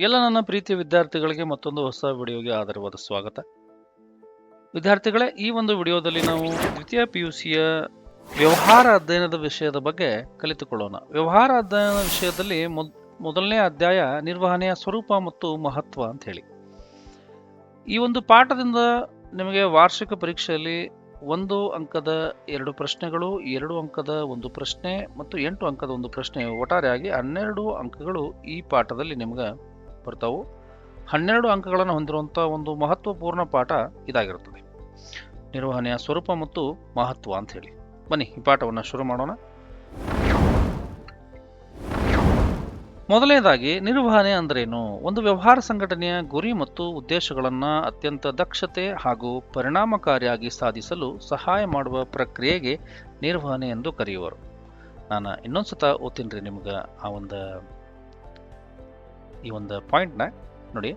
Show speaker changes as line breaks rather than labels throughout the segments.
ಎಲ್ಲ ನನ್ನ ಪ್ರೀತಿಯ ವಿದ್ಯಾರ್ಥಿಗಳಿಗೆ ಮತ್ತೊಂದು ಹೊಸ ವಿಡಿಯೋಗೆ ಆಧಾರವಾದ ಸ್ವಾಗತ. ವಿದ್ಯಾರ್ಥಿಗಳೇ, ಈ ಒಂದು ವಿಡಿಯೋದಲ್ಲಿ ನಾವು ದ್ವಿತೀಯ ಪಿ ಯು ಸಿಯ ವ್ಯವಹಾರ ಅಧ್ಯಯನದ ವಿಷಯದ ಬಗ್ಗೆ ಕಲಿತುಕೊಳ್ಳೋಣ. ವ್ಯವಹಾರ ಅಧ್ಯಯನದ ವಿಷಯದಲ್ಲಿ ಮೊದ್, ಮೊದಲನೇ ಅಧ್ಯಾಯ ನಿರ್ವಹಣೆಯ ಸ್ವರೂಪ ಮತ್ತು ಮಹತ್ವ ಅಂತ ಹೇಳಿ. ಈ ಒಂದು ಪಾಠದಿಂದ ನಿಮಗೆ ವಾರ್ಷಿಕ ಪರೀಕ್ಷೆಯಲ್ಲಿ ಒಂದು ಅಂಕದ ಎರಡು ಪ್ರಶ್ನೆಗಳು, ಎರಡು ಅಂಕದ ಒಂದು ಪ್ರಶ್ನೆ ಮತ್ತು ಎಂಟು ಅಂಕದ ಒಂದು ಪ್ರಶ್ನೆ ಒಟ್ಟಾರೆಯಾಗಿ ಹನ್ನೆರಡು ಅಂಕಗಳು ಈ ಪಾಠದಲ್ಲಿ ನಿಮ್ಗೆ ಬರ್ತಾವು ಹನ್ನೆರಡು ಅಂಕಗಳನ್ನು ಹೊಂದಿರುವಂಥ ಒಂದು ಮಹತ್ವಪೂರ್ಣ ಪಾಠ ಇದಾಗಿರುತ್ತದೆ. ನಿರ್ವಹಣೆಯ ಸ್ವರೂಪ ಮತ್ತು ಮಹತ್ವ ಅಂತ ಹೇಳಿ. ಬನ್ನಿ, ಈ ಪಾಠವನ್ನು ಶುರು ಮಾಡೋಣ. ಮೊದಲನೇದಾಗಿ, ನಿರ್ವಹಣೆ ಅಂದ್ರೇನು? ಒಂದು ವ್ಯವಹಾರ ಸಂಘಟನೆಯ ಗುರಿ ಮತ್ತು ಉದ್ದೇಶಗಳನ್ನು ಅತ್ಯಂತ ದಕ್ಷತೆ ಹಾಗೂ ಪರಿಣಾಮಕಾರಿಯಾಗಿ ಸಾಧಿಸಲು ಸಹಾಯ ಮಾಡುವ ಪ್ರಕ್ರಿಯೆಗೆ ನಿರ್ವಹಣೆ ಎಂದು ಕರೆಯುವರು. ನಾನು ಇನ್ನೊಂದು ಸತ ಓದ್ತೀನಿ ರೀ ನಿಮ್ಗೆ ಆ ಒಂದು ಈ ಒಂದು ಪಾಯಿಂಟ್ನ ನೋಡಿ.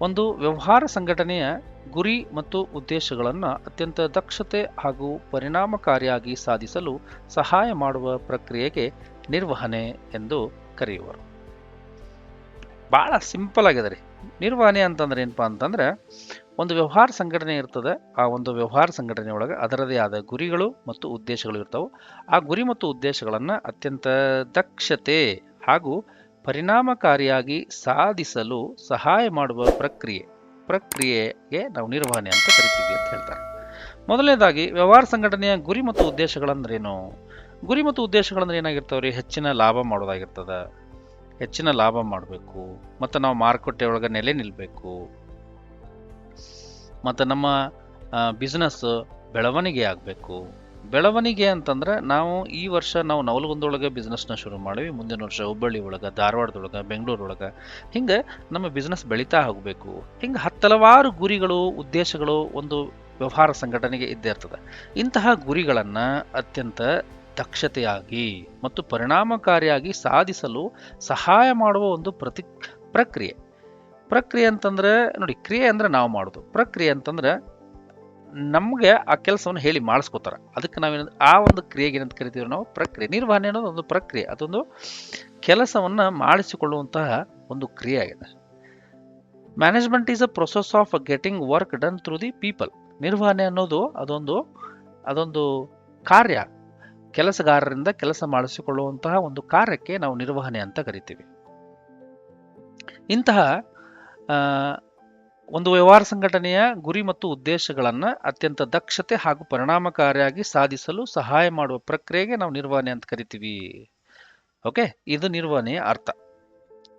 ಒಂದು ವ್ಯವಹಾರ ಸಂಘಟನೆಯ ಗುರಿ ಮತ್ತು ಉದ್ದೇಶಗಳನ್ನು ಅತ್ಯಂತ ದಕ್ಷತೆ ಹಾಗೂ ಪರಿಣಾಮಕಾರಿಯಾಗಿ ಸಾಧಿಸಲು ಸಹಾಯ ಮಾಡುವ ಪ್ರಕ್ರಿಯೆಗೆ ನಿರ್ವಹಣೆ ಎಂದು ಕರೆಯುವರು. ಭಾಳ ಸಿಂಪಲ್ ಆಗಿದೆ ರೀ. ನಿರ್ವಹಣೆ ಅಂತಂದ್ರೆ ಏನಪ್ಪಾ ಅಂತಂದ್ರೆ, ಒಂದು ವ್ಯವಹಾರ ಸಂಘಟನೆ ಇರ್ತದೆ, ಆ ಒಂದು ವ್ಯವಹಾರ ಸಂಘಟನೆ ಒಳಗೆ ಅದರದೇ ಆದ ಗುರಿಗಳು ಮತ್ತು ಉದ್ದೇಶಗಳು ಇರ್ತವೆ. ಆ ಗುರಿ ಮತ್ತು ಉದ್ದೇಶಗಳನ್ನು ಅತ್ಯಂತ ದಕ್ಷತೆ ಹಾಗೂ ಪರಿಣಾಮಕಾರಿಯಾಗಿ ಸಾಧಿಸಲು ಸಹಾಯ ಮಾಡುವ ಪ್ರಕ್ರಿಯೆ, ಪ್ರಕ್ರಿಯೆಗೆ ನಾವು ನಿರ್ವಹಣೆ ಅಂತ ಕರಿತೀವಿ ಅಂತ ಹೇಳ್ತಾರೆ. ಮೊದಲನೇದಾಗಿ ವ್ಯವಹಾರ ಸಂಘಟನೆಯ ಗುರಿ ಮತ್ತು ಉದ್ದೇಶಗಳಂದ್ರೇನು? ಗುರಿ ಮತ್ತು ಉದ್ದೇಶಗಳಂದ್ರೆ ಏನಾಗಿರ್ತಾವೆ ರೀ? ಹೆಚ್ಚಿನ ಲಾಭ ಮಾಡೋದಾಗಿರ್ತದೆ. ಹೆಚ್ಚಿನ ಲಾಭ ಮಾಡಬೇಕು. ಮತ್ತು ನಾವು ಮಾರುಕಟ್ಟೆ ಒಳಗೆ ನೆಲೆ ನಿಲ್ಲಬೇಕು ಮತ್ತು ನಮ್ಮ ಬಿಸ್ನೆಸ್ ಬೆಳವಣಿಗೆ ಆಗಬೇಕು. ಬೆಳವಣಿಗೆ ಅಂತಂದ್ರೆ ನಾವು ಈ ವರ್ಷ ನಾವು ನವಲಗುಂದೊಳಗೆ ಬಿಸ್ನೆಸ್ನ ಶುರು ಮಾಡಿವಿ. ಮುಂದಿನ ವರ್ಷ ಹುಬ್ಬಳ್ಳಿ ಒಳಗೆ, ಧಾರವಾಡದೊಳಗೆ ಬೆಂಗಳೂರೊಳಗೆ ಹಿಂಗೆ ನಮ್ಮ ಬಿಸ್ನೆಸ್ ಬೆಳೀತಾ ಹೋಗಬೇಕು. ಹಿಂಗೆ ಹತ್ತಲವಾರು ಗುರಿಗಳು, ಉದ್ದೇಶಗಳು ಒಂದು ವ್ಯವಹಾರ ಸಂಘಟನೆಗೆ ಇದ್ದೇ ಇರ್ತದೆ. ಇಂತಹ ಗುರಿಗಳನ್ನು ಅತ್ಯಂತ ದಕ್ಷತೆಯಾಗಿ ಮತ್ತು ಪರಿಣಾಮಕಾರಿಯಾಗಿ ಸಾಧಿಸಲು ಸಹಾಯ ಮಾಡುವ ಒಂದು ಪ್ರತಿ, ಪ್ರಕ್ರಿಯೆ. ಪ್ರಕ್ರಿಯೆ ಅಂತಂದ್ರೆ ನೋಡಿ, ಕ್ರಿಯೆ ಅಂದ್ರೆ ನಾವು ಮಾಡೋದು. ಪ್ರಕ್ರಿಯೆ ಅಂತಂದ್ರೆ ನಮಗೆ ಆ ಕೆಲಸವನ್ನು ಹೇಳಿ ಮಾಡಿಸ್ಕೋತಾರ. ಅದಕ್ಕೆ ನಾವೇನ ಆ ಒಂದು ಕ್ರಿಯೆಗೆ ಏನಂತ ಕರಿತೀವಿ ನಾವು, ಪ್ರಕ್ರಿಯೆ, ನಿರ್ವಹಣೆ ಅನ್ನೋದು ಒಂದು ಪ್ರಕ್ರಿಯೆ. ಅದೊಂದು ಕೆಲಸವನ್ನು ಮಾಡಿಸಿಕೊಳ್ಳುವಂತಹ ಒಂದು ಕ್ರಿಯೆ ಆಗಿದೆ. Management is a process of getting work done through the people ನಿರ್ವಹಣೆ ಅನ್ನೋದು ಅದೊಂದು ಅದೊಂದು ಕಾರ್ಯ. ಕೆಲಸಗಾರರಿಂದ ಕೆಲಸ ಮಾಡಿಸಿಕೊಳ್ಳುವಂತಹ ಒಂದು ಕಾರ್ಯಕ್ಕೆ ನಾವು ನಿರ್ವಹಣೆ ಅಂತ ಕರಿತೀವಿ. ಇಂತಹ ಒಂದು ವ್ಯವಹಾರ ಸಂಘಟನೆಯ ಗುರಿ ಮತ್ತು ಉದ್ದೇಶಗಳನ್ನು ಅತ್ಯಂತ ದಕ್ಷತೆ ಹಾಗೂ ಪರಿಣಾಮಕಾರಿಯಾಗಿ ಸಾಧಿಸಲು ಸಹಾಯ ಮಾಡುವ ಪ್ರಕ್ರಿಯೆಗೆ ನಾವು ನಿರ್ವಹಣೆ ಅಂತ ಕರಿತೀವಿ. ಓಕೆ, ಇದು ನಿರ್ವಹಣೆಯ ಅರ್ಥ.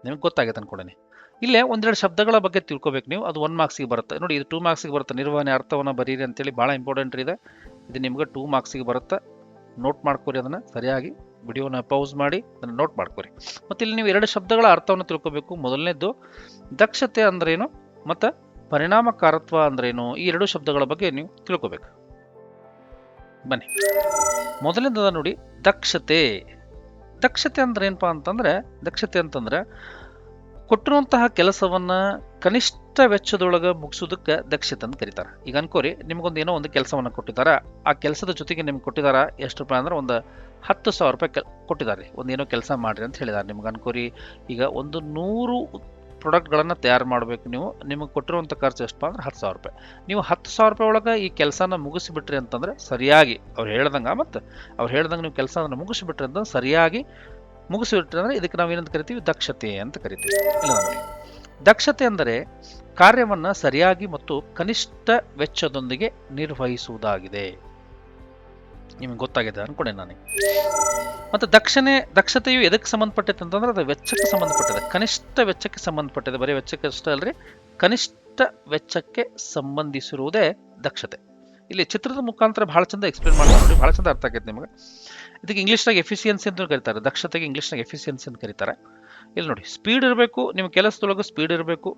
ನಿಮಗೆ ಗೊತ್ತಾಗೈತೆ ಅನ್ಕೊಡನೆ. ಇಲ್ಲೇ ಒಂದೆರಡು ಶಬ್ದಗಳ ಬಗ್ಗೆ ತಿಳ್ಕೊಬೇಕು ನೀವು. ಅದು ಒನ್ ಮಾರ್ಕ್ಸಿಗೆ ಬರುತ್ತೆ. ನೋಡಿ, ಇದು ಟೂ ಮಾರ್ಕ್ಸಿಗೆ ಬರುತ್ತೆ. ನಿರ್ವಹಣೆ ಅರ್ಥವನ್ನು ಬರೀರಿ ಅಂತೇಳಿ ಭಾಳ ಇಂಪಾರ್ಟೆಂಟ್ ಇದೆ. ಇದು ನಿಮ್ಗೆ ಟೂ ಮಾರ್ಕ್ಸಿಗೆ ಬರುತ್ತೆ. ನೋಟ್ ಮಾಡ್ಕೊರಿ ಅದನ್ನು ಸರಿಯಾಗಿ. ವಿಡಿಯೋನ ಪೌಸ್ ಮಾಡಿ, ಅದನ್ನು ನೋಟ್ ಮಾಡ್ಕೊರಿ. ಮತ್ತು ಇಲ್ಲಿ ನೀವು ಎರಡು ಶಬ್ದಗಳ ಅರ್ಥವನ್ನು ತಿಳ್ಕೊಬೇಕು. ಮೊದಲನೇದು ದಕ್ಷತೆ ಅಂದ್ರೇನು? ಮತ್ತು ಪರಿಣಾಮಕಾರತ್ವ ಅಂದ್ರೇನು? ಈ ಎರಡು ಶಬ್ದಗಳ ಬಗ್ಗೆ ನೀವು ತಿಳ್ಕೊಬೇಕು. ಬನ್ನಿ. ಮೊದಲಿಂದ ನೋಡಿ. ದಕ್ಷತೆ. ದಕ್ಷತೆ ಅಂದ್ರೆ ಏನಪ್ಪ ಅಂತಂದ್ರೆ, ದಕ್ಷತೆ ಅಂತಂದ್ರೆ ಕೊಟ್ಟಿರುವಂತಹ ಕೆಲಸವನ್ನ ಕನಿಷ್ಠ ವೆಚ್ಚದೊಳಗೆ ಮುಗಿಸೋದಕ್ಕೆ ದಕ್ಷತೆ ಅಂತ ಕರೀತಾರೆ. ಈಗ ಅನ್ಕೋರಿ, ನಿಮ್ಗೊಂದು ಏನೋ ಒಂದು ಕೆಲಸವನ್ನ ಕೊಟ್ಟಿದ್ದಾರೆ ಆ ಕೆಲಸದ ಜೊತೆಗೆ ನಿಮ್ಗೆ ಕೊಟ್ಟಿದ್ದಾರೆ ಎಷ್ಟು ರೂಪಾಯಿ ಅಂದ್ರೆ ಒಂದು ಹತ್ತು ಸಾವಿರ ರೂಪಾಯಿ ಕೊಟ್ಟಿದ್ದಾರೆ ಒಂದು ಏನೋ ಕೆಲಸ ಮಾಡ್ರಿ ಅಂತ ಹೇಳಿದ್ದಾರೆ ನಿಮ್ಗೆ ಅನ್ಕೋರಿ. ಈಗ ಒಂದು ನೂರು ಪ್ರಾಡಕ್ಟ್ಗಳನ್ನು ತಯಾರು ಮಾಡಬೇಕು ನೀವು. ನಿಮಗೆ ಕೊಟ್ಟಿರುವಂಥ ಖರ್ಚು ಎಷ್ಟು ಅಂದ್ರೆ ಹತ್ತು ಸಾವಿರ ರೂಪಾಯಿ. ನೀವು ಹತ್ತು ಸಾವಿರ ರೂಪಾಯಿ ಒಳಗೆ ಈ ಕೆಲಸನ ಮುಗಿಸಿಬಿಟ್ರಿ ಅಂತಂದ್ರೆ ಸರಿಯಾಗಿ, ಅವ್ರು ಹೇಳ್ದಂಗೆ ಮತ್ತು ಅವ್ರು ಹೇಳ್ದಂಗೆ ನೀವು ಕೆಲಸನ ಮುಗಿಸಿಬಿಟ್ರಿ ಅಂತಂದ್ರೆ ಸರಿಯಾಗಿ ಮುಗಿಸಿಬಿಟ್ರಿ ಅಂದರೆ ಇದಕ್ಕೆ ನಾವು ಏನಂತ ಕರಿತೀವಿ? ದಕ್ಷತೆ ಅಂತ ಕರಿತೀವಿ. ಇಲ್ಲ. ದಕ್ಷತೆ ಅಂದರೆ ಕಾರ್ಯವನ್ನು ಸರಿಯಾಗಿ ಮತ್ತು ಕನಿಷ್ಠ ವೆಚ್ಚದೊಂದಿಗೆ ನಿರ್ವಹಿಸುವುದಾಗಿದೆ. ನಿಮಗೆ ಗೊತ್ತಾಗಿದೆ ಅನ್ಕೊಂಡೆ ನನಗೆ ಮತ್ತು ದಕ್ಷಣೆ, ದಕ್ಷತೆಯು ಎದಕ್ಕೆ ಸಂಬಂಧಪಟ್ಟಿತ್ತು ಅಂತಂದ್ರೆ ಅದು ವೆಚ್ಚಕ್ಕೆ ಸಂಬಂಧಪಟ್ಟಿದೆ. ಕನಿಷ್ಠ ವೆಚ್ಚಕ್ಕೆ ಸಂಬಂಧಪಟ್ಟಿದೆ. ಬರೀ ವೆಚ್ಚಕ್ಕೆ ಅಷ್ಟೇ ಅಲ್ರಿ. ಕನಿಷ್ಠ ವೆಚ್ಚಕ್ಕೆ ಸಂಬಂಧಿಸಿರುವುದೇ ದಕ್ಷತೆ. ಇಲ್ಲಿ ಚಿತ್ರದ ಮುಖಾಂತರ ಭಾಳ ಚಂದ ಎಕ್ಸ್ಪ್ಲೇನ್ ಮಾಡ್ತಾರೆ ಭಾಳ ಚಂದ ಅರ್ಥ ಆಗೈತೆ ನಿಮಗೆ. ಇದಕ್ಕೆ ಇಂಗ್ಲೀಷ್ನಾಗ ಎಫಿಷಿಯನ್ಸಿ ಅಂತ ಕರೀತಾರೆ. ದಕ್ಷತೆಗೆ ಇಂಗ್ಲೀಷ್ನಾಗ ಎಫಿಷಿಯನ್ಸಿ ಅಂತ ಕರೀತಾರೆ. ಇಲ್ಲಿ ನೋಡಿ ಸ್ಪೀಡ್ ಇರಬೇಕು, ನಿಮ್ಮ ಕೆಲಸದೊಳಗೆ ಸ್ಪೀಡ್ ಇರಬೇಕು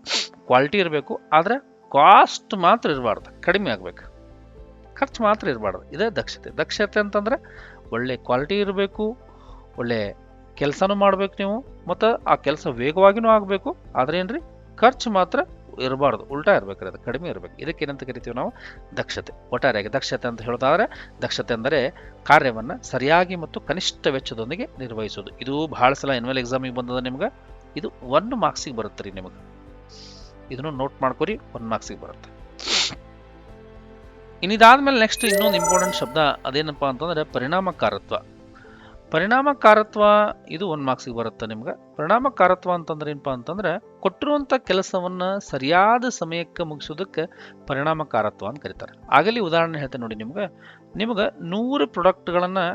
ಕ್ವಾಲಿಟಿ ಇರಬೇಕು, ಆದರೆ ಕಾಸ್ಟ್ ಮಾತ್ರ ಇರಬಾರ್ದು. ಕಡಿಮೆ ಆಗಬೇಕು. ಖರ್ಚು ಮಾತ್ರ ಇರಬಾರ್ದು. ಇದೇ ದಕ್ಷತೆ. ದಕ್ಷತೆ ಅಂತಂದ್ರೆ ಒಳ್ಳೆ ಕ್ವಾಲಿಟಿ ಇರಬೇಕು, ಒಳ್ಳೆ ಕೆಲಸನೂ ಮಾಡಬೇಕು ನೀವು, ಮತ್ತು ಆ ಕೆಲಸ ವೇಗವಾಗಿನೂ ಆಗಬೇಕು. ಆದ್ರೆ ಏನ್ರಿ? ಖರ್ಚು ಮಾತ್ರ ಇರಬಾರ್ದು. ಉಲ್ಟಾ ಇರಬೇಕು ಅದು, ಕಡಿಮೆ ಇರಬೇಕು. ಇದಕ್ಕೆ ಏನಂತ ಕರಿತೀವಿ ನಾವು? ದಕ್ಷತೆ. ಒಟ್ಟಾರೆಯಾಗಿ ದಕ್ಷತೆ ಅಂತ ಹೇಳೋದಾದ್ರೆ, ದಕ್ಷತೆ ಅಂದರೆ ಕಾರ್ಯವನ್ನು ಸರಿಯಾಗಿ ಮತ್ತು ಕನಿಷ್ಠ ವೆಚ್ಚದೊಂದಿಗೆ ನಿರ್ವಹಿಸೋದು ಇದು ಬಹಳ ಸಲ ಎನ್ವಲ್ ಎಕ್ಸಾಮಿಗೆ ಬಂದದ ನಿಮ್ಗೆ? ಇದು ಒನ್ ಮಾರ್ಕ್ಸಿಗೆ ಬರುತ್ತೆ ರೀ ನಿಮಗೆ. ಇದನ್ನು ನೋಟ್ ಮಾಡ್ಕೊರಿ ಒನ್ ಮಾರ್ಕ್ಸಿಗೆ ಬರುತ್ತೆ. ಇನ್ನಿದಾದ್ಮೇಲೆ ನೆಕ್ಸ್ಟ್ ಇನ್ನೊಂದು ಇಂಪಾರ್ಟೆಂಟ್ ಶಬ್ದ ಅದೇನಪ್ಪ ಅಂತಂದ್ರೆ ಪರಿಣಾಮಕಾರತ್ವ. ಪರಿಣಾಮಕಾರತ್ವ ಇದು ಒಂದು ಮಾರ್ಕ್ಸಿಗೆ ಬರುತ್ತೆ ನಿಮ್ಗೆ. ಪರಿಣಾಮಕಾರತ್ವ ಅಂತಂದ್ರೆ ಏನಪ್ಪ ಅಂತಂದ್ರೆ ಕೊಟ್ಟಿರುವಂಥ ಕೆಲಸವನ್ನ ಸರಿಯಾದ ಸಮಯಕ್ಕೆ ಮುಗಿಸೋದಕ್ಕೆ ಪರಿಣಾಮಕಾರತ್ವ ಅಂತ ಕರೀತಾರೆ. ಆಗಲಿ ಉದಾಹರಣೆ ಹೇಳ್ತೇನೆ ನೋಡಿ ನಿಮ್ಗೆ. ನಿಮ್ಗೆ ನೂರು ಪ್ರಾಡಕ್ಟ್ಗಳನ್ನು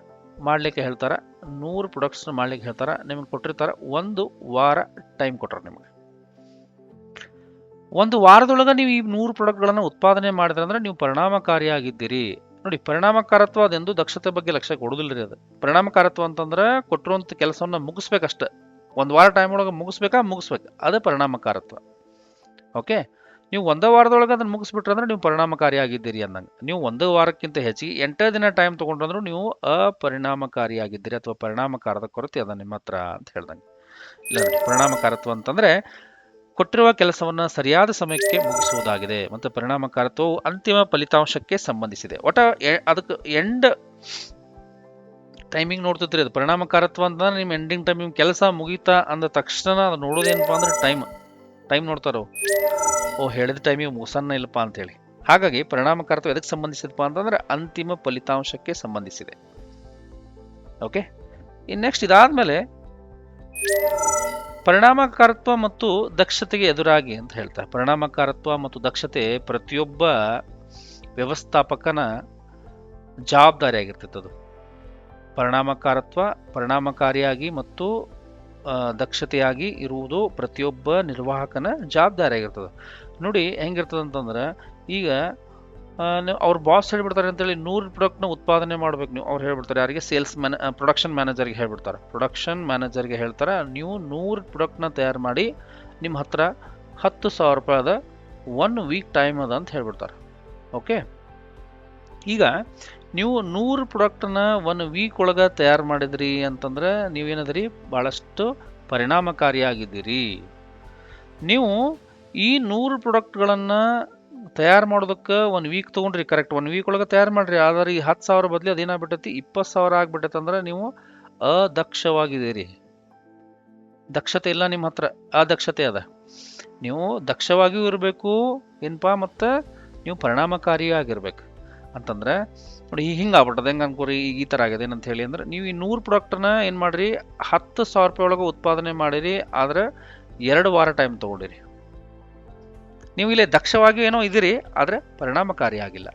ಮಾಡ್ಲಿಕ್ಕೆ ಹೇಳ್ತಾರೆ. ನೂರು ಪ್ರೊಡಕ್ಟ್ಸ್ನ ಮಾಡ್ಲಿಕ್ಕೆ ಹೇಳ್ತಾರೆ. ನಿಮ್ಗೆ ಕೊಟ್ಟಿರ್ತಾರೆ ಒಂದು ವಾರ ಟೈಮ್ ಕೊಟ್ಟರೆ ನಿಮ್ಗೆ. ಒಂದು ವಾರದೊಳಗೆ ನೀವು ಈ ನೂರು ಪ್ರಾಡಕ್ಟ್ಗಳನ್ನು ಉತ್ಪಾದನೆ ಮಾಡಿದ್ರೆ ಅಂದ್ರೆ ನೀವು ಪರಿಣಾಮಕಾರಿಯಾಗಿದ್ದೀರಿ. ನೋಡಿ, ಪರಿಣಾಮಕಾರತ್ವ ಅದೆಂದು ದಕ್ಷತೆ ಬಗ್ಗೆ ಲಕ್ಷ್ಯ ಕೊಡೋದಿಲ್ಲ ರೀ ಅದು. ಪರಿಣಾಮಕಾರತ್ವ ಅಂತಂದ್ರೆ ಕೊಟ್ಟಿರುವಂಥ ಕೆಲಸವನ್ನು ಮುಗಿಸ್ಬೇಕಷ್ಟೆ. ಒಂದು ವಾರ ಟೈಮ್ ಒಳಗೆ ಮುಗಿಸ್ಬೇಕಾ? ಮುಗಿಸ್ಬೇಕು. ಅದೇ ಪರಿಣಾಮಕಾರತ್ವ. ಓಕೆ ನೀವು ಒಂದೇ ವಾರದೊಳಗೆ ಅದನ್ನು ಮುಗಿಸ್ಬಿಟ್ರೆ ಅಂದ್ರೆ ನೀವು ಪರಿಣಾಮಕಾರಿಯಾಗಿದ್ದೀರಿ ಅಂದಂಗೆ. ನೀವು ಒಂದು ವಾರಕ್ಕಿಂತ ಹೆಚ್ಚಿಗೆ ಎಂಟೇ ದಿನ ಟೈಮ್ ತೊಗೊಂಡ್ರಂದ್ರೂ ನೀವು ಅಪರಿಣಾಮಕಾರಿಯಾಗಿದ್ದೀರಿ ಅಥವಾ ಪರಿಣಾಮಕಾರದ ಕೊರತೆ ಅದ ನಿಮ್ಮ ಹತ್ರ ಅಂತ ಹೇಳ್ದಂಗೆ. ಇಲ್ಲ, ಪರಿಣಾಮಕಾರತ್ವ ಅಂತಂದ್ರೆ ಕೊಟ್ಟಿರುವ ಕೆಲಸವನ್ನು ಸರಿಯಾದ ಸಮಯಕ್ಕೆ ಮುಗಿಸುವುದಾಗಿದೆ. ಮತ್ತು ಪರಿಣಾಮಕಾರತ್ವವು ಅಂತಿಮ ಫಲಿತಾಂಶಕ್ಕೆ ಸಂಬಂಧಿಸಿದೆ. ಒಟ್ಟ ಎ- ಅದಕ್ಕೆ ಎಂಡ್ ಟೈಮಿಂಗ್ ನೋಡ್ತಿದ್ರಿ ಅದು ಪರಿಣಾಮಕಾರತ್ವ ಅಂತಂದ್ರೆ ನಿಮ್ಮ ಎಂಡಿಂಗ್ ಟೈಮಿಂಗ್ ಕೆಲಸ ಮುಗೀತಾ ಅಂದ ತಕ್ಷಣ ಅದು ನೋಡೋದೇನಪ್ಪ ಅಂದ್ರೆ ಟೈಮ್ ಟೈಮ್ ನೋಡ್ತಾರೋ? ಓ, ಹೇಳಿದ ಟೈಮಿಗೆ ಮುಗಿಸನ್ನ ಇಲ್ಲಪ್ಪ ಅಂತೇಳಿ ಹಾಗಾಗಿ ಪರಿಣಾಮಕಾರತ್ವ ಎದಕ್ಕೆ ಸಂಬಂಧಿಸಿದಪ್ಪ ಅಂತಂದ್ರೆ ಅಂತಿಮ ಫಲಿತಾಂಶಕ್ಕೆ ಸಂಬಂಧಿಸಿದೆ. ಓಕೆ ಇನ್ನು ನೆಕ್ಸ್ಟ್ ಇದಾದ್ಮೇಲೆ ಪರಿಣಾಮಕಾರತ್ವ ಮತ್ತು ದಕ್ಷತೆಗೆ ಎದುರಾಗಿ ಅಂತ ಹೇಳ್ತಾರೆ. ಪರಿಣಾಮಕಾರತ್ವ ಮತ್ತು ದಕ್ಷತೆ ಪ್ರತಿಯೊಬ್ಬ ವ್ಯವಸ್ಥಾಪಕನ ಜವಾಬ್ದಾರಿಯಾಗಿರ್ತೈತೆ ಅದು. ಪರಿಣಾಮಕಾರತ್ವ, ಪರಿಣಾಮಕಾರಿಯಾಗಿ ಮತ್ತು ದಕ್ಷತೆಯಾಗಿ ಇರುವುದು ಪ್ರತಿಯೊಬ್ಬ ನಿರ್ವಾಹಕನ ಜವಾಬ್ದಾರಿಯಾಗಿರ್ತದೆ ನೋಡಿ ಹೆಂಗಿರ್ತದೆ ಅಂತಂದ್ರೆ ಈಗ ಅವ್ರ ಬಾಸ್ ಹೇಳ್ಬಿಡ್ತಾರೆ ಅಂತೇಳಿ ನೂರು ಪ್ರಾಡಕ್ಟ್ನ ಉತ್ಪಾದನೆ ಮಾಡ್ಬೇಕು ನೀವು. ಅವ್ರು ಹೇಳ್ಬಿಡ್ತಾರೆ, ಯಾರಿಗೆ ಸೇಲ್ಸ್ ಮ್ಯಾನ ಪ್ರೊಡಕ್ಷನ್ ಮ್ಯಾನೇಜರ್ಗೆ ಹೇಳ್ಬಿಡ್ತಾರೆ. ಪ್ರೊಡಕ್ಷನ್ ಮ್ಯಾನೇಜರ್ಗೆ ಹೇಳ್ತಾರೆ, ನೀವು ನೂರು ಪ್ರಾಡಕ್ಟ್ನ ತಯಾರು ಮಾಡಿ ನಿಮ್ಮ ಹತ್ರ ಹತ್ತು ಸಾವಿರ ರೂಪಾಯಿದ ಒನ್ ವೀಕ್ ಟೈಮ್ ಅದ ಅಂತ ಹೇಳ್ಬಿಡ್ತಾರೆ. ಓಕೆ ಈಗ ನೀವು ನೂರು ಪ್ರಾಡಕ್ಟನ್ನ ಒನ್ ವೀಕ್ ಒಳಗೆ ತಯಾರು ಮಾಡಿದ್ರಿ ಅಂತಂದ್ರೆ ನೀವೇನದ್ರಿ? ಭಾಳಷ್ಟು ಪರಿಣಾಮಕಾರಿಯಾಗಿದ್ದೀರಿ. ನೀವು ಈ ನೂರು ಪ್ರಾಡಕ್ಟ್ಗಳನ್ನು ತಯಾರು ಮಾಡೋದಕ್ಕೆ ಒಂದು ವೀಕ್ ತೊಗೊಂಡ್ರಿ ಕರೆಕ್ಟ್ ಒನ್ ವೀಕ್ ಒಳಗೆ ತಯಾರು ಮಾಡಿರಿ. ಆದ್ರೆ ಈ ಹತ್ತು ಸಾವಿರ ಬದಲಿ ಅದೇನಾಗ್ಬಿಟ್ಟೈತಿ ಇಪ್ಪತ್ತು ಸಾವಿರ ಆಗ್ಬಿಟ್ಟೈತೆ ಅಂದ್ರೆ ನೀವು ಅದಕ್ಷವಾಗಿದ್ದೀರಿ. ದಕ್ಷತೆ ಇಲ್ಲ ನಿಮ್ಮ ಹತ್ರ, ಅದಕ್ಷತೆ ಅದ. ನೀವು ದಕ್ಷವಾಗಿಯೂ ಇರಬೇಕು ಏನಪ್ಪ ಮತ್ತು ನೀವು ಪರಿಣಾಮಕಾರಿಯಾಗಿರ್ಬೇಕು ಅಂತಂದ್ರೆ, ನೋಡಿ ಹಿಂಗೆ ಆಗ್ಬಿಟ್ಟದೆ, ಹೆಂಗೆ ಅನ್ಕೋರಿ? ಈಗ ಈ ಥರ ಆಗಿದೆ ಏನಂತ ಹೇಳಿ ಅಂದ್ರೆ, ನೀವು ಈ ನೂರು ಪ್ರಾಡಕ್ಟನ್ನ ಏನು ಮಾಡಿರಿ? ಹತ್ತು ಸಾವಿರ ರೂಪಾಯಿ ಒಳಗೆ ಉತ್ಪಾದನೆ ಮಾಡಿರಿ, ಆದ್ರೆ ಎರಡು ವಾರ ಟೈಮ್ ತೊಗೊಂಡಿರಿ. ನೀವು ಇಲ್ಲಿ ದಕ್ಷವಾಗಿ ಏನೋ ಇದ್ದೀರಿ, ಆದರೆ ಪರಿಣಾಮಕಾರಿಯಾಗಿಲ್ಲ.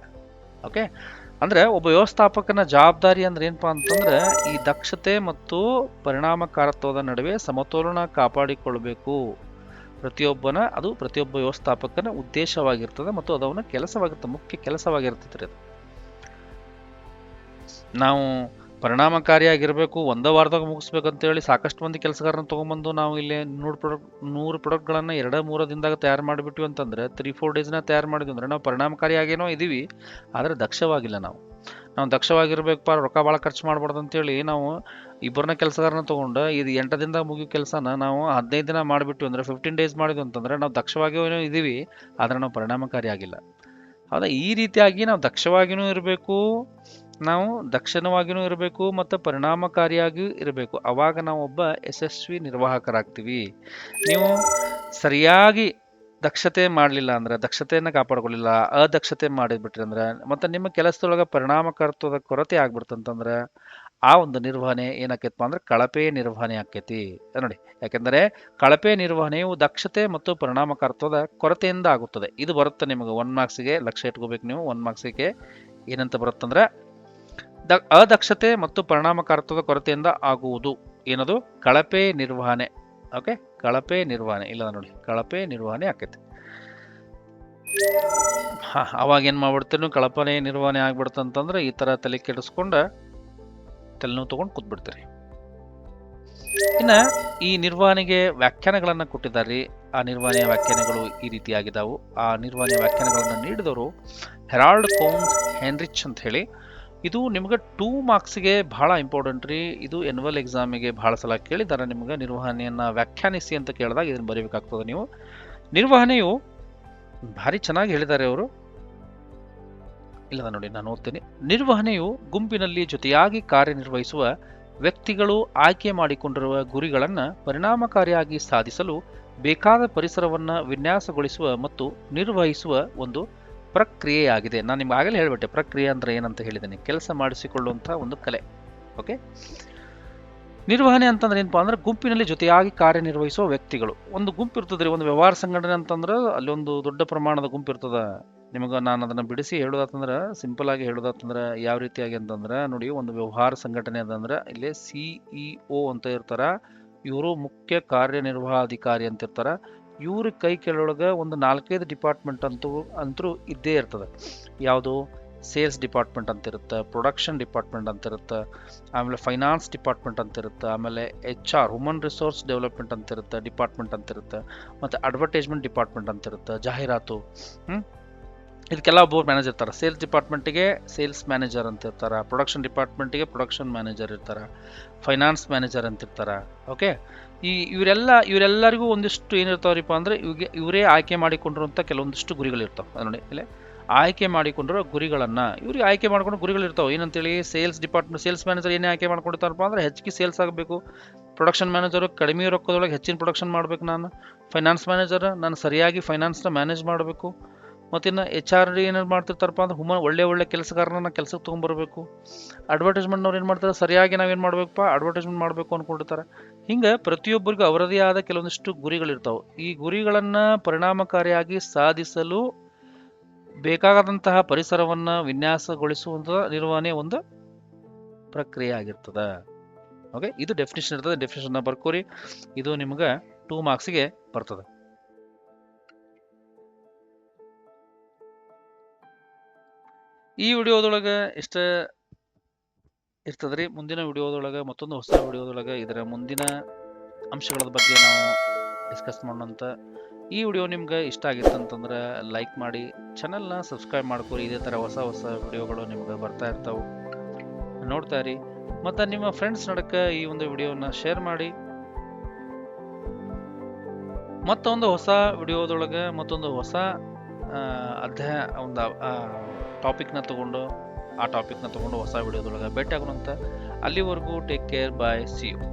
ಓಕೆ ಅಂದರೆ ಒಬ್ಬ ವ್ಯವಸ್ಥಾಪಕನ ಜವಾಬ್ದಾರಿ ಅಂದ್ರೆ ಏನಪ್ಪ ಅಂತಂದ್ರೆ, ಈ ದಕ್ಷತೆ ಮತ್ತು ಪರಿಣಾಮಕಾರತ್ವದ ನಡುವೆ ಸಮತೋಲನ ಕಾಪಾಡಿಕೊಳ್ಬೇಕು. ಪ್ರತಿಯೊಬ್ಬನ, ಅದು ಪ್ರತಿಯೊಬ್ಬ ವ್ಯವಸ್ಥಾಪಕನ ಉದ್ದೇಶವಾಗಿರ್ತದೆ ಮತ್ತು ಅದು ಅವನ ಕೆಲಸವಾಗಿರ್ತದೆ, ಮುಖ್ಯ ಕೆಲಸವಾಗಿರ್ತೈತ್ರಿ ಅದು ನಾವು ಪರಿಣಾಮಕಾರಿಯಾಗಿರಬೇಕು, ಒಂದೇ ವಾರದಾಗ ಮುಗಿಸ್ಬೇಕು ಅಂತೇಳಿ ಸಾಕಷ್ಟು ಮಂದಿ ಕೆಲಸಗಾರನ ತೊಗೊಂಬಂದು ನಾವು ಇಲ್ಲಿ ನೂರು ಪ್ರಾಡಕ್ಟ್ ನೂರು ಪ್ರಾಡಕ್ಟ್ಗಳನ್ನು ಎರಡ ಮೂರು ದಿನದಾಗ ತಯಾರು ಮಾಡಿಬಿಟ್ವಿ ಅಂತಂದ್ರೆ ತ್ರೀ ಫೋರ್ ಡೇಸ್ನ ತಯಾರು ಮಾಡಿದ್ವಿ ಅಂದ್ರೆ ನಾವು ಪರಿಣಾಮಕಾರಿಯಾಗೇನೋ ಇದೀವಿ, ಆದರೆ ದಕ್ಷವಾಗಿಲ್ಲ ನಾವು. ನಾವು ದಕ್ಷವಾಗಿರ್ಬೇಕಪ್ಪ, ರೊಕ್ಕ ಭಾಳ ಖರ್ಚು ಮಾಡ್ಬಾರ್ದು ಅಂತೇಳಿ ನಾವು ಇಬ್ಬರನ್ನ ಕೆಲಸಗಾರನ ತೊಗೊಂಡು ಇದು ಎಂಟು ದಿನದಾಗ ಮುಗಿಯೋ ಕೆಲಸನ ನಾವು ಹದಿನೈದು ದಿನ ಮಾಡಿಬಿಟ್ವಿ ಅಂದ್ರೆ ಫಿಫ್ಟೀನ್ ಡೇಸ್ ಮಾಡಿದ್ವಿ ಅಂತಂದ್ರೆ ನಾವು ದಕ್ಷವಾಗಿಯೂ ಇದ್ದೀವಿ ಆದರೆ ನಾವು ಪರಿಣಾಮಕಾರಿಯಾಗಿಲ್ಲ. ಈ ರೀತಿಯಾಗಿ ನಾವು ದಕ್ಷವಾಗಿಯೂ ಇರಬೇಕು ನಾವು ದಕ್ಷಿಣವಾಗಿಯೂ ಇರಬೇಕು ಮತ್ತು ಪರಿಣಾಮಕಾರಿಯಾಗಿಯೂ ಇರಬೇಕು. ಅವಾಗ ನಾವು ಒಬ್ಬ ಯಶಸ್ವಿ ನಿರ್ವಾಹಕರಾಗ್ತೀವಿ. ನೀವು ಸರಿಯಾಗಿ ದಕ್ಷತೆ ಮಾಡಲಿಲ್ಲ ಅಂದ್ರೆ, ದಕ್ಷತೆಯನ್ನು ಕಾಪಾಡ್ಕೊಳ್ಳಿಲ್ಲ, ಅದಕ್ಷತೆ ಮಾಡಿದ್ಬಿಟ್ರಿ ಅಂದ್ರೆ, ಮತ್ತು ನಿಮ್ಮ ಕೆಲಸದೊಳಗೆ ಪರಿಣಾಮಕಾರತ್ವದ ಕೊರತೆ ಆಗ್ಬಿಡ್ತಂತಂದ್ರೆ, ಆ ಒಂದು ನಿರ್ವಹಣೆ ಏನಾಕೈತಪ್ಪ ಅಂದ್ರೆ ಕಳಪೆ ನಿರ್ವಹಣೆ ಆಕೈತಿ. ನೋಡಿ, ಯಾಕೆಂದರೆ ಕಳಪೆ ನಿರ್ವಹಣೆಯು ದಕ್ಷತೆ ಮತ್ತು ಪರಿಣಾಮಕಾರತ್ವದ ಕೊರತೆಯಿಂದ ಆಗುತ್ತದೆ. ಇದು ಬರುತ್ತೆ ನಿಮಗೆ ಒನ್ ಮಾರ್ಕ್ಸಿಗೆ ಲಕ್ಷ್ಯ ಇಟ್ಕೋಬೇಕು ನೀವು ಒನ್ ಮಾರ್ಕ್ಸಿಗೆ ಏನಂತ ಬರುತ್ತಂದ್ರೆ ದ ಅದಕ್ಷತೆ ಮತ್ತು ಪರಿಣಾಮಕಾರತ್ವದ ಕೊರತೆಯಿಂದ ಆಗುವುದು. ಏನದು? ಕಳಪೆ ನಿರ್ವಹಣೆ. ಓಕೆ ಕಳಪೆ ನಿರ್ವಹಣೆ. ಇಲ್ಲ ನೋಡಿ. ಕಳಪೆ ನಿರ್ವಹಣೆ ಆಕೈತಿ. ಹಾ, ಅವಾಗ ಏನು ಮಾಡ್ಬಿಡ್ತೀರಿ ನೀವು ಕಳಪನೆ ನಿರ್ವಹಣೆ ಆಗ್ಬಿಡ್ತಂತಂದ್ರೆ ಈ ಥರ ತಲೆ ಕೆಡಿಸ್ಕೊಂಡು ತಲೆನೋವು ತೊಗೊಂಡು ಕೂತ್ಬಿಡ್ತೀರಿ. ಇನ್ನು ಈ ನಿರ್ವಹಣೆಗೆ ವ್ಯಾಖ್ಯಾನಗಳನ್ನು ಕೊಟ್ಟಿದ್ದಾರೆ. ಆ ನಿರ್ವಹಣೆಯ ವ್ಯಾಖ್ಯಾನಗಳು ಈ ರೀತಿಯಾಗಿದ್ದಾವು ಆ ನಿರ್ವಹಣೆಯ ವ್ಯಾಖ್ಯಾನಗಳನ್ನು ನೀಡಿದವರು ಹೆರಾಲ್ಡ್ ಕೋಮ್ ಹೆನ್ರಿಚ್ ಅಂತ ಹೇಳಿ. ಇದು ನಿಮ್ಗೆ ಟೂ ಮಾರ್ಕ್ಸ್ಗೆ ಬಹಳ ಇಂಪಾರ್ಟೆಂಟ್ ರೀ. ಇದು ಎನ್ವಲ್ ಎಕ್ಸಾಮಿಗೆ ಬಹಳ ಸಲ ಕೇಳಿದ್ದಾರೆ ನಿಮ್ಗೆ. ನಿರ್ವಹಣೆಯನ್ನು ವ್ಯಾಖ್ಯಾನಿಸಿ ಅಂತ ಕೇಳಿದಾಗ ಇದನ್ನು ಬರೀಬೇಕಾಗ್ತದೆ ನೀವು. ನಿರ್ವಹಣೆಯು ಭಾರಿ ಚೆನ್ನಾಗಿ ಹೇಳಿದ್ದಾರೆ ಅವರು. ಇಲ್ಲದ ನೋಡಿ, ನಾನು ಓದ್ತೀನಿ. ನಿರ್ವಹಣೆಯು ಗುಂಪಿನಲ್ಲಿ ಜೊತೆಯಾಗಿ ಕಾರ್ಯನಿರ್ವಹಿಸುವ ವ್ಯಕ್ತಿಗಳು ಆಯ್ಕೆ ಮಾಡಿಕೊಂಡಿರುವ ಗುರಿಗಳನ್ನು ಪರಿಣಾಮಕಾರಿಯಾಗಿ ಸಾಧಿಸಲು ಬೇಕಾದ ಪರಿಸರವನ್ನು ವಿನ್ಯಾಸಗೊಳಿಸುವ ಮತ್ತು ನಿರ್ವಹಿಸುವ ಒಂದು ಪ್ರಕ್ರಿಯೆಯಾಗಿದೆ. ನಾನು ನಿಮ್ಗೆ ಆಗಲೇ ಹೇಳಿಬಿಟ್ಟೆ, ಪ್ರಕ್ರಿಯೆ ಅಂದ್ರೆ ಏನಂತ ಹೇಳಿದ್ದೀನಿ. ಕೆಲಸ ಮಾಡಿಸಿಕೊಳ್ಳುವಂಥ ಒಂದು ಕಲೆ. ಓಕೆ ನಿರ್ವಹಣೆ ಅಂತಂದ್ರೆ ಏನಪ್ಪಾ ಅಂದ್ರೆ ಗುಂಪಿನಲ್ಲಿ ಜೊತೆಯಾಗಿ ಕಾರ್ಯನಿರ್ವಹಿಸುವ ವ್ಯಕ್ತಿಗಳು. ಒಂದು ಗುಂಪು ಇರ್ತದ್ರಿ, ಒಂದು ವ್ಯವಹಾರ ಸಂಘಟನೆ ಅಂತಂದ್ರೆ ಅಲ್ಲಿ ಒಂದು ದೊಡ್ಡ ಪ್ರಮಾಣದ ಗುಂಪು ಇರ್ತದ. ನಿಮಗೆ ನಾನು ಅದನ್ನು ಬಿಡಿಸಿ ಹೇಳೋದಾತಂದ್ರೆ ಸಿಂಪಲ್ ಆಗಿ ಹೇಳೋದಾತಂದ್ರೆ ಯಾವ ರೀತಿಯಾಗಿ ಅಂತಂದ್ರೆ, ನೋಡಿ ಒಂದು ವ್ಯವಹಾರ ಸಂಘಟನೆ ಅಂತಂದ್ರೆ, ಇಲ್ಲಿ ಸಿಇಒ ಅಂತ ಇರ್ತಾರ. ಇವರು ಮುಖ್ಯ ಕಾರ್ಯನಿರ್ವಾಹಾಧಿಕಾರಿ ಅಂತ ಇರ್ತಾರ. ಇವ್ರ ಕೈ ಕೆಳೊಳಗೆ ಒಂದು ನಾಲ್ಕೈದು ಡಿಪಾರ್ಟ್ಮೆಂಟ್ ಅಂತೂ ಅಂತೂ ಇದ್ದೇ ಇರ್ತದೆ. ಯಾವುದು? ಸೇಲ್ಸ್ ಡಿಪಾರ್ಟ್ಮೆಂಟ್ ಅಂತ ಇರುತ್ತೆ ಪ್ರೊಡಕ್ಷನ್ ಡಿಪಾರ್ಟ್ಮೆಂಟ್ ಅಂತ ಇರುತ್ತೆ ಆಮೇಲೆ ಫೈನಾನ್ಸ್ ಡಿಪಾರ್ಟ್ಮೆಂಟ್ ಅಂತ ಇರುತ್ತೆ ಆಮೇಲೆ H R human resource development ಅಂತ ಇರುತ್ತೆ ಡಿಪಾರ್ಟ್ಮೆಂಟ್ ಅಂತ ಇರುತ್ತೆ ಮತ್ತು ಅಡ್ವರ್ಟೈಸ್ಮೆಂಟ್ ಡಿಪಾರ್ಟ್ಮೆಂಟ್ ಅಂತ ಇರುತ್ತೆ ಜಾಹೀರಾತು ಹ್ಞೂ ಇದಕ್ಕೆಲ್ಲ ಬೋರ್ ಮ್ಯಾನೇಜರ್ ಇರ್ತಾರೆ. ಸೇಲ್ಸ್ ಡಿಪಾರ್ಟ್ಮೆಂಟಿಗೆ ಸೇಲ್ಸ್ ಮ್ಯಾನೇಜರ್ ಅಂತ ಇರ್ತಾರೆ. ಪ್ರೊಡಕ್ಷನ್ ಡಿಪಾರ್ಟ್ಮೆಂಟಿಗೆ ಪ್ರೊಡಕ್ಷನ್ ಮ್ಯಾನೇಜರ್ ಇರ್ತಾರೆ. ಫೈನಾನ್ಸ್ ಮ್ಯಾನೇಜರ್ ಅಂತ ಇರ್ತಾರೆ. ಓಕೆ ಈ ಇವರೆಲ್ಲ, ಇವರೆಲ್ಲರಿಗೂ ಒಂದಿಷ್ಟು ಏನಿರ್ತಾವ್ರಿಪ್ಪ ಅಂದರೆ ಇವ್ಗೆ, ಇವರೇ ಆಯ್ಕೆ ಮಾಡಿಕೊಂಡಿರುವಂಥ ಕೆಲವೊಂದಿಷ್ಟು ಗುರಿಗಳಿರ್ತಾವೆ ನೋಡಿ, ಇಲ್ಲೇ ಆಯ್ಕೆ ಮಾಡಿಕೊಂಡಿರೋ ಗುರಿಗಳನ್ನು, ಇವ್ರಿಗೆ ಆಯ್ಕೆ ಮಾಡ್ಕೊಂಡು ಗುರಿಗಳಿರ್ತಾವೆ ಏನಂತೇಳಿ ಸೇಲ್ಸ್ ಡಿಪಾರ್ಟ್ಮೆಂಟ್ ಸೇಲ್ಸ್ ಮ್ಯಾನೇಜರ್ ಏನೇ ಆಯ್ಕೆ ಮಾಡ್ಕೊಂಡಿರ್ತಾರಪ್ಪ ಅಂದರೆ ಹೆಚ್ಚಿಗೆ ಸೇಲ್ಸ್ ಆಗಬೇಕು. ಪ್ರೊಡಕ್ಷನ್ ಮ್ಯಾನೇಜರು ಕಡಿಮೆ ರೊಕ್ಕದೊಳಗೆ ಹೆಚ್ಚಿನ ಪ್ರೊಡಕ್ಷನ್ ಮಾಡಬೇಕು ನಾನು. ಫೈನಾನ್ಸ್ ಮ್ಯಾನೇಜರ್ ನಾನು ಸರಿಯಾಗಿ ಫೈನಾನ್ಸ್ನ ಮ್ಯಾನೇಜ್ ಮಾಡಬೇಕು. ಮತ್ತಿನ್ನು ಎಚ್ ಆರ್ ಡಿ ಏನೇನು ಮಾಡ್ತಿರ್ತಾರಪ್ಪ ಅಂದ್ರೆ ಹುಮ್ಮ ಒಳ್ಳೆ ಒಳ್ಳೆ ಕೆಲಸಗಾರನ ಕೆಲಸಕ್ಕೆ ತೊಗೊಂಬರ್ಬೇಕು. ಅಡ್ವರ್ಟೈಸ್ಮೆಂಟ್ನವ್ರು ಏನು ಮಾಡ್ತಾರೆ? ಸರಿಯಾಗಿ ನಾವೇನು ಮಾಡಬೇಕಪ್ಪ? ಅಡ್ವರ್ಟೈಸ್ಮೆಂಟ್ ಮಾಡಬೇಕು ಅಂದ್ಕೊಂಡಿರ್ತಾರೆ ಹಿಂಗೆ ಪ್ರತಿಯೊಬ್ಬರಿಗೂ ಅವರದೇ ಆದ ಕೆಲವೊಂದಿಷ್ಟು ಗುರಿಗಳಿರ್ತಾವೆ ಈ ಗುರಿಗಳನ್ನು ಪರಿಣಾಮಕಾರಿಯಾಗಿ ಸಾಧಿಸಲು ಬೇಕಾದಂತಹ ಪರಿಸರವನ್ನು ವಿನ್ಯಾಸಗೊಳಿಸುವಂಥ ನಿರ್ವಹಣೆ ಒಂದು ಪ್ರಕ್ರಿಯೆ ಆಗಿರ್ತದೆ. ಓಕೆ ಇದು ಡೆಫಿನೇಷನ್ ಇರ್ತದೆ. ಡೆಫಿನೇಷನ್ನ ಬರ್ಕೋರಿ ಇದು ನಿಮ್ಗೆ ಟೂ ಮಾರ್ಕ್ಸಿಗೆ ಬರ್ತದೆ. ಈ ವಿಡಿಯೋದೊಳಗೆ ಇಷ್ಟ ಇರ್ತದ್ರಿ, ಮುಂದಿನ ವಿಡಿಯೋದೊಳಗೆ, ಮತ್ತೊಂದು ಹೊಸ ವಿಡಿಯೋದೊಳಗೆ ಇದರ ಮುಂದಿನ ಅಂಶಗಳ ಬಗ್ಗೆ ನಾವು ಡಿಸ್ಕಸ್ ಮಾಡೋಣಂತ. ಈ ವಿಡಿಯೋ ನಿಮ್ಗೆ ಇಷ್ಟ ಆಗಿತ್ತು ಅಂತಂದ್ರೆ ಲೈಕ್ ಮಾಡಿ ಚಾನಲ್ನ ಸಬ್ಸ್ಕ್ರೈಬ್ ಮಾಡ್ಕೊರಿ. ಇದೇ ಥರ ಹೊಸ ಹೊಸ ವಿಡಿಯೋಗಳು ನಿಮ್ಗೆ ಬರ್ತಾ ಇರ್ತಾವೆ. ನೋಡ್ತಾ ರೀ ಮತ್ತು ನಿಮ್ಮ ಫ್ರೆಂಡ್ಸ್ ನಡಕ್ಕೆ ಈ ಒಂದು ವಿಡಿಯೋನ ಶೇರ್ ಮಾಡಿ. ಮತ್ತೊಂದು ಹೊಸ ವಿಡಿಯೋದೊಳಗೆ, ಮತ್ತೊಂದು ಹೊಸ ಅಧ್ಯಾಯ ಒಂದು ಟಾಪಿಕ್ನ ತೊಗೊಂಡು, ಆ ಟಾಪಿಕ್ನ ತೊಗೊಂಡು ಹೊಸ ವಿಡಿಯೋದೊಳಗೆ ಭೇಟಿ ಆಗೋಣಂತ ಅಲ್ಲಿವರೆಗೂ take care bye see you